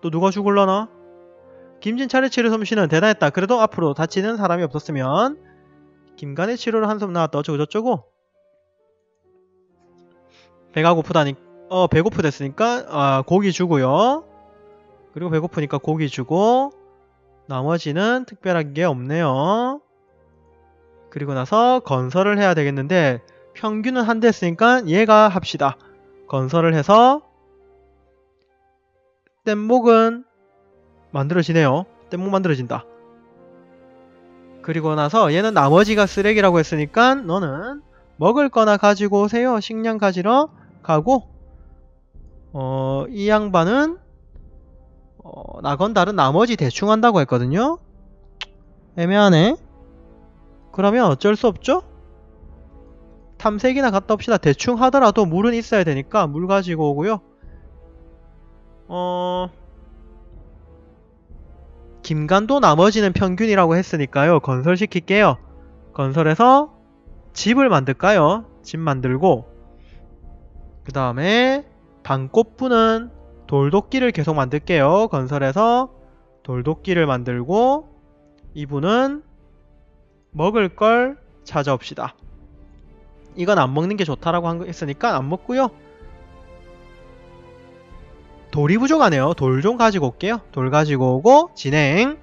또 누가 죽을라나? 김진찰의 치료 솜씨는 대단했다. 그래도 앞으로 다치는 사람이 없었으면 김간의 치료를 한숨 나왔다. 어쩌고 저쩌고 배가 고프다니 어 배고프댔으니까 아, 고기 주고요. 그리고 배고프니까 고기 주고 나머지는 특별한 게 없네요. 그리고 나서 건설을 해야 되겠는데 평균은 한 대 했으니까 얘가 합시다. 건설을 해서 뗏목은 만들어지네요. 뗏목 만들어진다. 그리고 나서 얘는 나머지가 쓰레기라고 했으니까 너는 먹을 거나 가지고 오세요. 식량 가지러 가고 어, 이 양반은 어, 나건달은 나머지 대충 한다고 했거든요. 애매하네. 그러면 어쩔 수 없죠? 탐색이나 갔다 옵시다. 대충 하더라도 물은 있어야 되니까 물 가지고 오고요. 어... 김간도 나머지는 평균이라고 했으니까요. 건설시킬게요. 건설해서 집을 만들까요? 집 만들고 그 다음에 방꽃분은 돌도끼를 계속 만들게요. 건설해서 돌도끼를 만들고 이분은 먹을 걸 찾아옵시다. 이건 안 먹는 게 좋다라고 했으니까 안 먹고요. 돌이 부족하네요. 돌 좀 가지고 올게요. 돌 가지고 오고 진행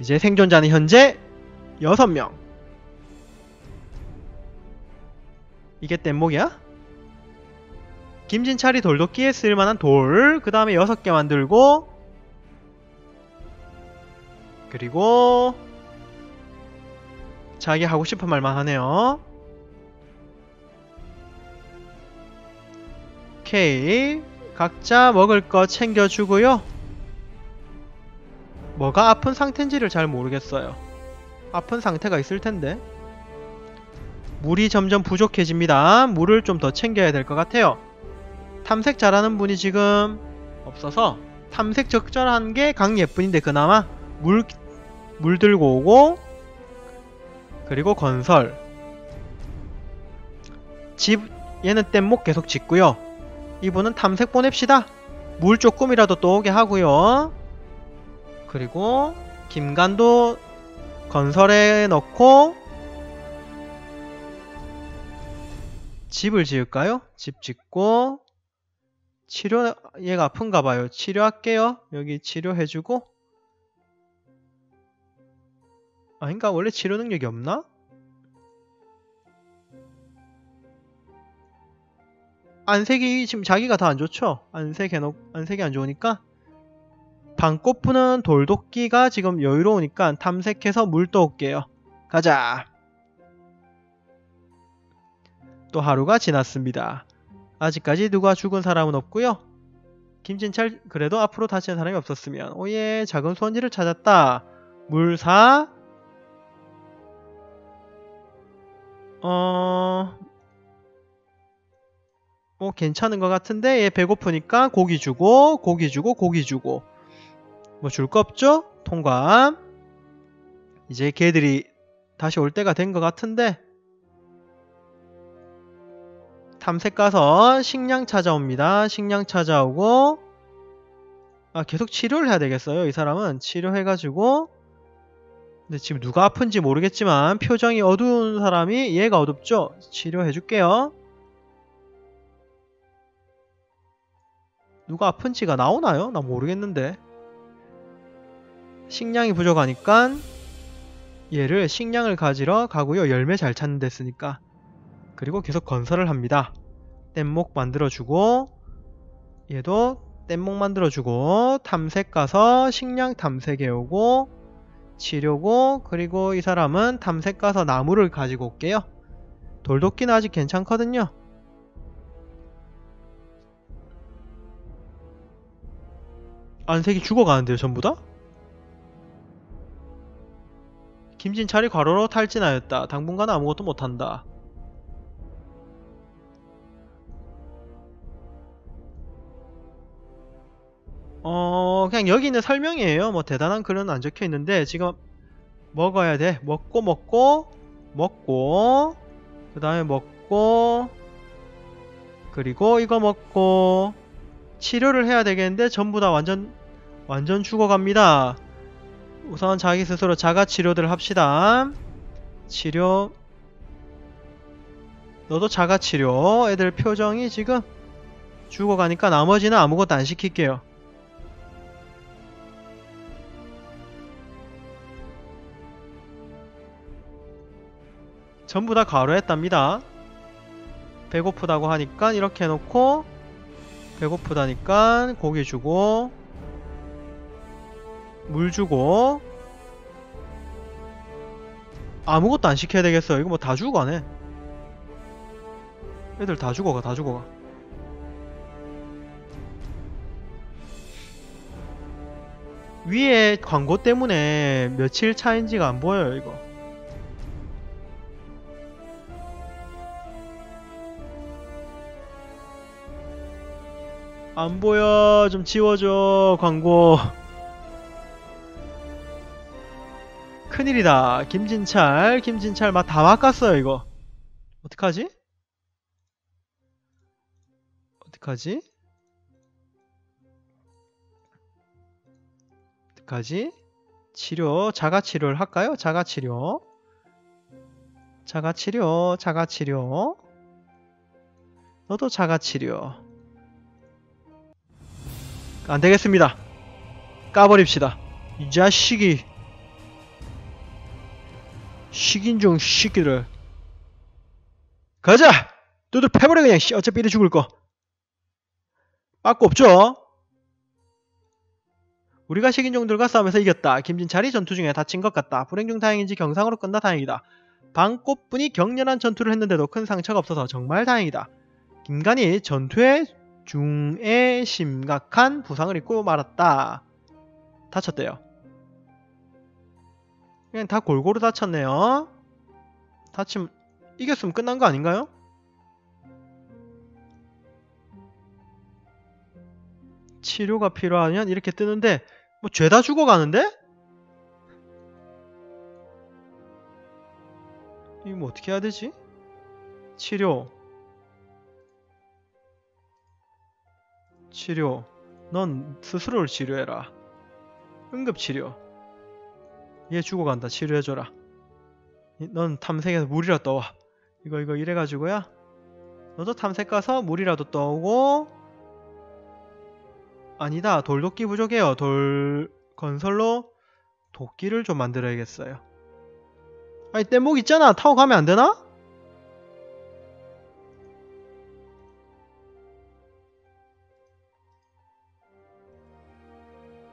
이제 생존자는 현재 6명 이게 뗏목이야? 김진찰이 돌도끼에 쓸만한 돌, 그 다음에 6개 만들고 그리고 자기 하고 싶은 말만 하네요. 오케이 각자 먹을 거 챙겨주고요. 뭐가 아픈 상태인지를 잘 모르겠어요. 아픈 상태가 있을 텐데. 물이 점점 부족해집니다. 물을 좀 더 챙겨야 될 것 같아요. 탐색 잘하는 분이 지금 없어서 탐색 적절한 게 강예쁜인데 그나마 물, 물 들고 오고 그리고 건설 집 얘는 뗏목 계속 짓고요 이분은 탐색 보냅시다 물 조금이라도 또 오게 하고요 그리고 김간도 건설에 넣고 집을 지을까요? 집 짓고 치료 얘가 아픈가 봐요. 치료할게요. 여기 치료해주고 아닌가? 원래 치료 능력이 없나? 안색이 지금 자기가 다 안 좋죠? 안색 해놓 안색이 안 좋으니까 방꽃푸는 돌도끼가 지금 여유로우니까 탐색해서 물 떠올게요. 가자. 또 하루가 지났습니다. 아직까지 누가 죽은 사람은 없고요. 김진철 그래도 앞으로 다치는 사람이 없었으면 오예 작은 소원지를 찾았다. 물사 어... 어 괜찮은 것 같은데 얘 배고프니까 고기 주고 고기 주고 고기 주고 뭐 줄 거 없죠? 통과 이제 걔들이 다시 올 때가 된 것 같은데 탐색 가서 식량 찾아옵니다. 식량 찾아오고 아 계속 치료를 해야 되겠어요. 이 사람은 치료해가지고 근데 지금 누가 아픈지 모르겠지만 표정이 어두운 사람이 얘가 어둡죠? 치료해줄게요. 누가 아픈지가 나오나요? 나 모르겠는데 식량이 부족하니까 얘를 식량을 가지러 가고요. 열매 잘 찾는 데 쓰니까 그리고 계속 건설을 합니다. 뗏목 만들어주고 얘도 뗏목 만들어주고 탐색 가서 식량 탐색해 오고 치료고 그리고 이 사람은 탐색 가서 나무를 가지고 올게요. 돌도끼는 아직 괜찮거든요. 안색이 죽어가는데요 전부 다? 김진찰이 과로로 탈진하였다. 당분간 아무것도 못한다. 어 그냥 여기 있는 설명이에요 뭐 대단한 글은 안 적혀 있는데 지금 먹어야 돼 먹고 먹고 먹고 그 다음에 먹고 그리고 이거 먹고 치료를 해야 되겠는데 전부 다 완전 완전 죽어갑니다. 우선 자기 스스로 자가 치료들 합시다. 치료 너도 자가 치료 애들 표정이 지금 죽어가니까 나머지는 아무것도 안 시킬게요. 전부 다 가로했답니다. 배고프다고 하니까 이렇게 해놓고 배고프다니까 고기 주고 물 주고. 아무것도 안 시켜야 되겠어. 이거 뭐다 죽어가네. 애들 다 죽어가 다 죽어가. 위에 광고 때문에 며칠 차인지가 안 보여요 이거 안 보여 좀 지워줘 광고 큰일이다 김진찰 김진찰 막다 바꿨어요 이거 어떡하지? 어떡하지? 어떡하지? 치료 자가치료를 할까요? 자가치료 자가치료 자가치료 너도 자가치료 안되겠습니다. 까버립시다. 이 자식이 식인종 시끼를 가자! 너도 패버려 그냥 어차피 이래 죽을 거 빠꾸 없죠? 우리가 식인종들과 싸움에서 이겼다. 김진찰이 전투 중에 다친 것 같다. 불행 중 다행인지 경상으로 끝나 다행이다. 방꽃분이 격렬한 전투를 했는데도 큰 상처가 없어서 정말 다행이다. 김간이 전투에 중에 심각한 부상을 입고 말았다. 다쳤대요. 그냥 다 골고루 다쳤네요. 다치면 이겼으면 끝난 거 아닌가요? 치료가 필요하면 이렇게 뜨는데 뭐 죄다 죽어가는데? 이거 뭐 어떻게 해야 되지? 치료 치료. 넌 스스로를 치료해라. 응급치료. 얘 죽어간다. 치료해줘라. 넌 탐색에서 물이라 떠와. 이거 이거 이래가지고야. 너도 탐색 가서 물이라도 떠오고 아니다. 돌도끼 부족해요. 돌 건설로 도끼를 좀 만들어야겠어요. 아니 뗏목 있잖아. 타고 가면 안 되나?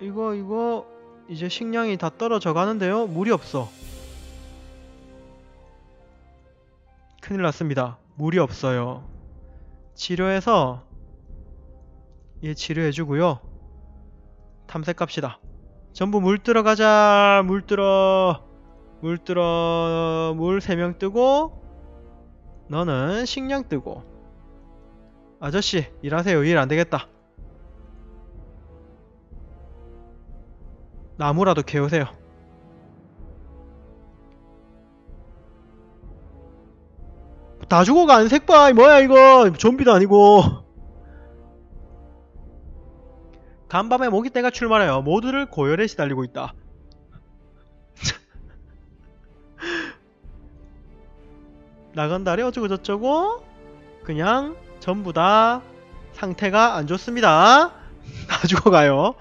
이거 이거 이제 식량이 다 떨어져 가는데요. 물이 없어. 큰일 났습니다. 물이 없어요. 치료해서 얘 치료해 주고요. 탐색 갑시다. 전부 물 들어가자. 물 들어. 물 들어. 물 3명 뜨고 너는 식량 뜨고. 아저씨 일하세요. 일 안되겠다 나무라도 캐우세요. 다 죽어간 색바이 뭐야 이거 좀비도 아니고 간밤에 모기떼가 출발하여 모두를 고열에 시달리고 있다. 나간다리 어쩌고 저쩌고 그냥 전부 다 상태가 안 좋습니다. 다 죽어가요.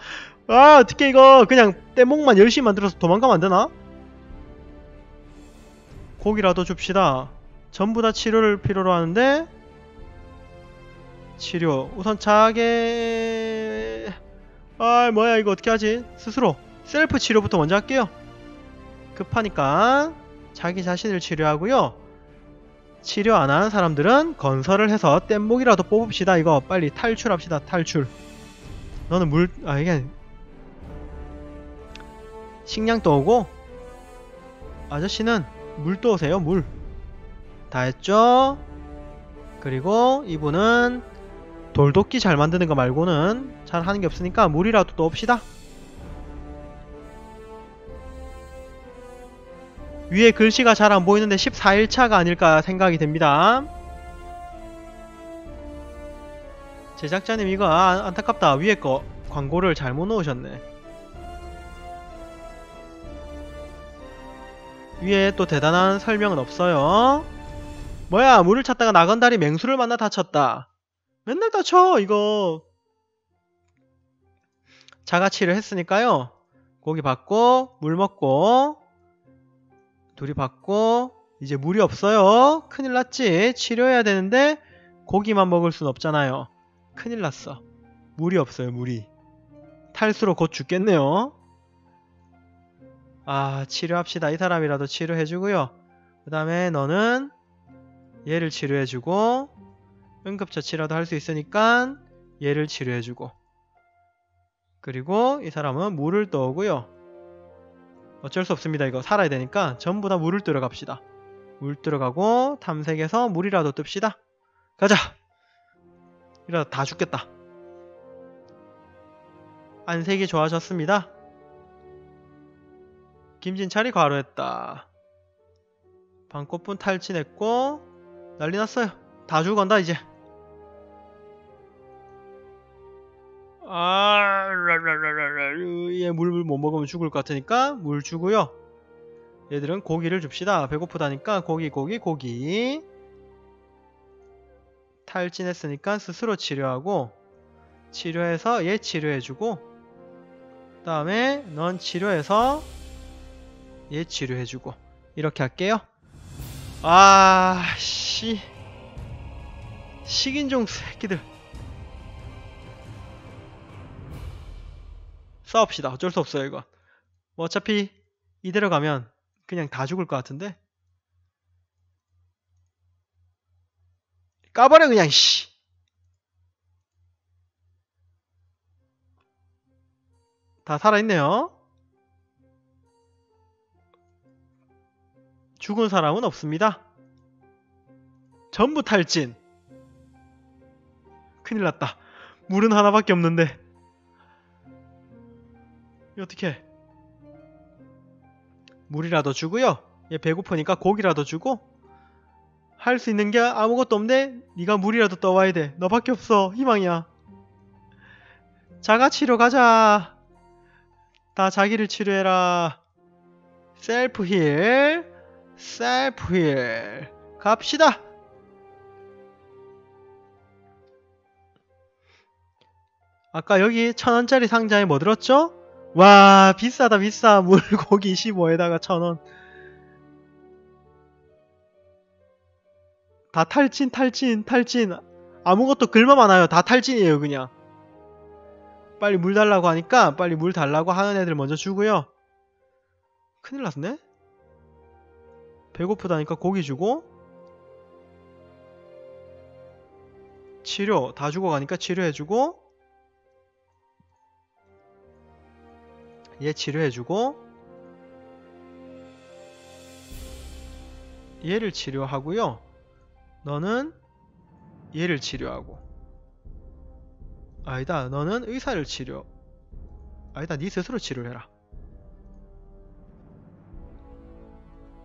아 어떻게 이거 그냥 떼목만 열심히 만들어서 도망가면 안되나? 고기라도 줍시다. 전부 다 치료를 필요로 하는데 치료 우선 자게. 아 뭐야 이거 어떻게 하지? 스스로 셀프 치료부터 먼저 할게요. 급하니까 자기 자신을 치료하고요. 치료 안 하는 사람들은 건설을 해서 뗏목이라도 뽑읍시다. 이거 빨리 탈출합시다. 탈출. 너는 물.. 아 이게 식량 떠오고 아저씨는 물 떠오세요 물. 다 했죠? 그리고 이분은 돌도끼 잘 만드는 거 말고는 잘 하는 게 없으니까 물이라도 떠옵시다. 위에 글씨가 잘 안 보이는데 14일차가 아닐까 생각이 됩니다. 제작자님 이거 아, 안타깝다. 위에 거 광고를 잘못 넣으셨네 위에 또 대단한 설명은 없어요. 뭐야 물을 찾다가 나건다리 맹수를 만나 다쳤다. 맨날 다쳐 이거. 자가치를 했으니까요. 고기 받고 물 먹고 둘이 받고 이제 물이 없어요. 큰일 났지? 치료해야 되는데 고기만 먹을 순 없잖아요. 큰일 났어. 물이 없어요 물이. 탈수로 곧 죽겠네요 아 치료합시다. 이 사람이라도 치료해주고요. 그 다음에 너는 얘를 치료해주고 응급처치라도 할 수 있으니까 얘를 치료해주고. 그리고 이 사람은 물을 떠오고요. 어쩔 수 없습니다. 이거 살아야 되니까 전부 다 물을 뜨러 갑시다. 물 들어가고 탐색해서 물이라도 뜹시다. 가자! 이러다 다 죽겠다. 안색이 좋아졌습니다 김진찰이 과로했다 방꽃분 탈진했고 난리 났어요 다 죽어간다 이제 아, 얘 물물 못 먹으면 죽을 것 같으니까 물 주고요. 얘들은 고기를 줍시다. 배고프다니까 고기 고기 고기. 탈진했으니까 스스로 치료하고 치료해서 얘 치료해주고 그 다음에 넌 치료해서 얘 치료해주고 이렇게 할게요. 아, 씨. 식인종 새끼들. 싸웁시다. 어쩔 수 없어요, 이거. 뭐 어차피 이대로 가면 그냥 다 죽을 것 같은데. 까버려 그냥 씨. 다 살아있네요. 죽은 사람은 없습니다. 전부 탈진. 큰일 났다. 물은 하나밖에 없는데. 이 어떻게? 물이라도 주고요. 얘 배고프니까 고기라도 주고 할 수 있는 게 아무것도 없네. 네가 물이라도 떠와야 돼. 너밖에 없어. 희망이야. 자가 치료 가자. 다 자기를 치료해라. 셀프 힐. 셀프 힐. 갑시다. 아까 여기 천원짜리 상자에 뭐 들었죠? 와 비싸다 비싸. 물고기 15에다가 천원. 다 탈진 탈진 탈진. 아무것도 글만 많아요. 다 탈진이에요 그냥. 빨리 물 달라고 하니까 빨리 물 달라고 하는 애들 먼저 주고요. 큰일 났네 배고프다니까 고기 주고 치료 다 죽어가니까 치료해주고 얘 치료해주고 얘를 치료하고요. 너는 얘를 치료하고 아니다. 너는 의사를 치료 아니다. 네 스스로 치료를 해라.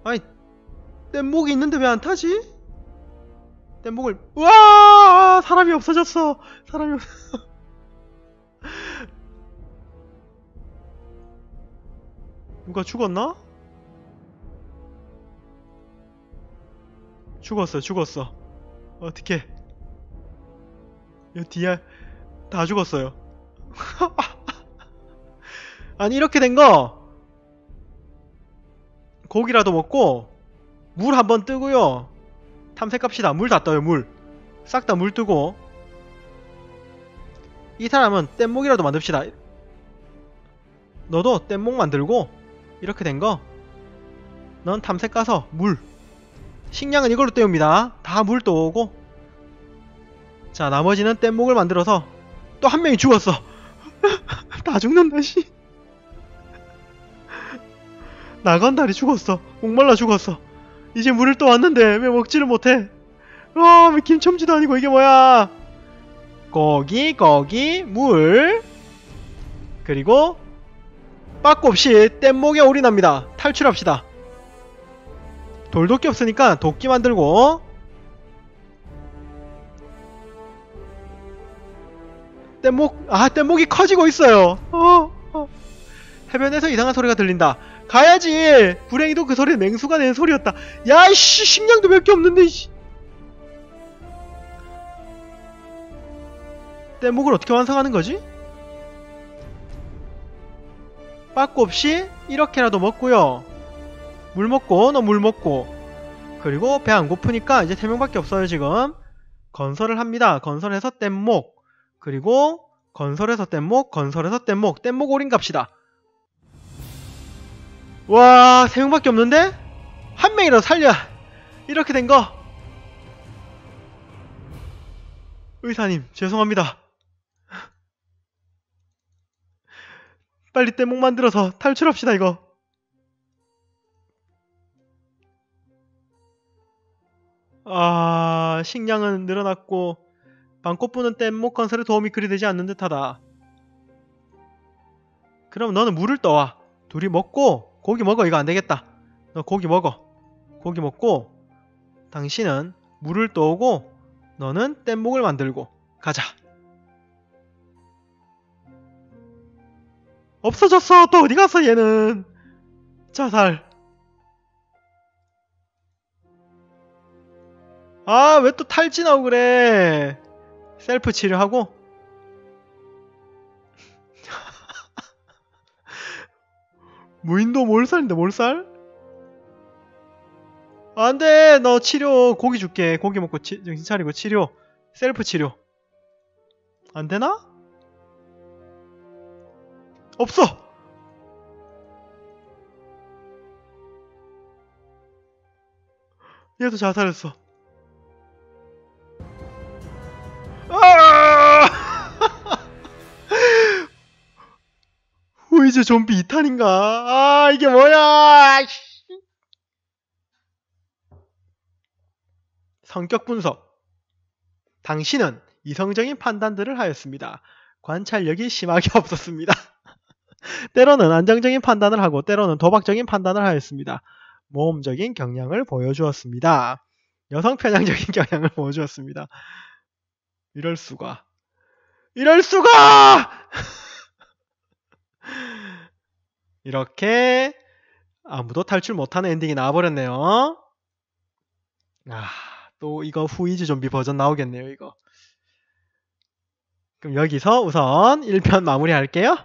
아니 뗏목이 있는데 왜 안 타지? 뗏목을 와 사람이 없어졌어. 사람이 없... 누가 죽었나? 죽었어 죽었어 어떻게 여 뒤에 다 죽었어요 아니 이렇게 된 거 고기라도 먹고 물 한번 뜨고요. 탐색합시다. 물 다 떠요 물. 싹 다 물 뜨고. 이 사람은 뗏목이라도 만듭시다. 너도 뗏목 만들고 이렇게 된 거. 넌 탐색 가서 물. 식량은 이걸로 때웁니다. 다 물 떠오고. 자 나머지는 뗏목을 만들어서 또 한 명이 죽었어. 다 죽는다 씨. 나간다리 죽었어. 목말라 죽었어 이제 물을 또 왔는데 왜 먹지를 못해 와 왜 김첨지도 아니고 이게 뭐야 거기 거기 물 그리고 빠꾸 없이 뗏목에 올인합니다. 탈출합시다. 돌도끼 없으니까 도끼 만들고 뗏목 아 뗏목이 커지고 있어요 어, 어. 해변에서 이상한 소리가 들린다 가야지. 불행히도 그 소리는 맹수가 낸 소리였다. 야 이씨 식량도 몇 개 없는데 이씨. 뗏목을 어떻게 완성하는 거지? 빠꾸 없이 이렇게라도 먹고요. 물 먹고 너 물 먹고. 그리고 배 안 고프니까 이제 3명밖에 없어요 지금. 건설을 합니다. 건설해서 뗏목. 그리고 건설해서 뗏목 건설해서 뗏목. 뗏목 올인 갑시다 와 3명밖에 없는데? 한 명이라도 살려. 이렇게 된 거. 의사님 죄송합니다. 빨리 뗏목 만들어서 탈출합시다 이거. 아 식량은 늘어났고 방꽃부는 뗏목 건설에 도움이 그리 되지 않는 듯하다. 그럼 너는 물을 떠와. 둘이 먹고 고기 먹어 이거 안되겠다. 너 고기 먹어. 고기 먹고 당신은 물을 떠오고 너는 뗏목을 만들고 가자. 없어졌어 또 어디 갔어 얘는? 자살. 아 왜 또 탈진하고 그래? 셀프 치료하고 무인도 몰살인데 몰살? 안돼 너 치료 고기 줄게 고기 먹고 치, 정신 차리고 치료 셀프 치료 안되나? 없어! 얘도 자살했어. 후이즈 좀비 2탄인가? 아, 이게 뭐야! 성격 분석. 당신은 이성적인 판단들을 하였습니다. 관찰력이 심하게 없었습니다. 때로는 안정적인 판단을 하고 때로는 도박적인 판단을 하였습니다. 모험적인 경향을 보여주었습니다. 여성 편향적인 경향을 보여주었습니다. 이럴 수가. 이럴 수가! 이렇게 아무도 탈출 못하는 엔딩이 나와버렸네요. 아, 또 이거 후이즈 좀비 버전 나오겠네요, 이거. 그럼 여기서 우선 1편 마무리 할게요.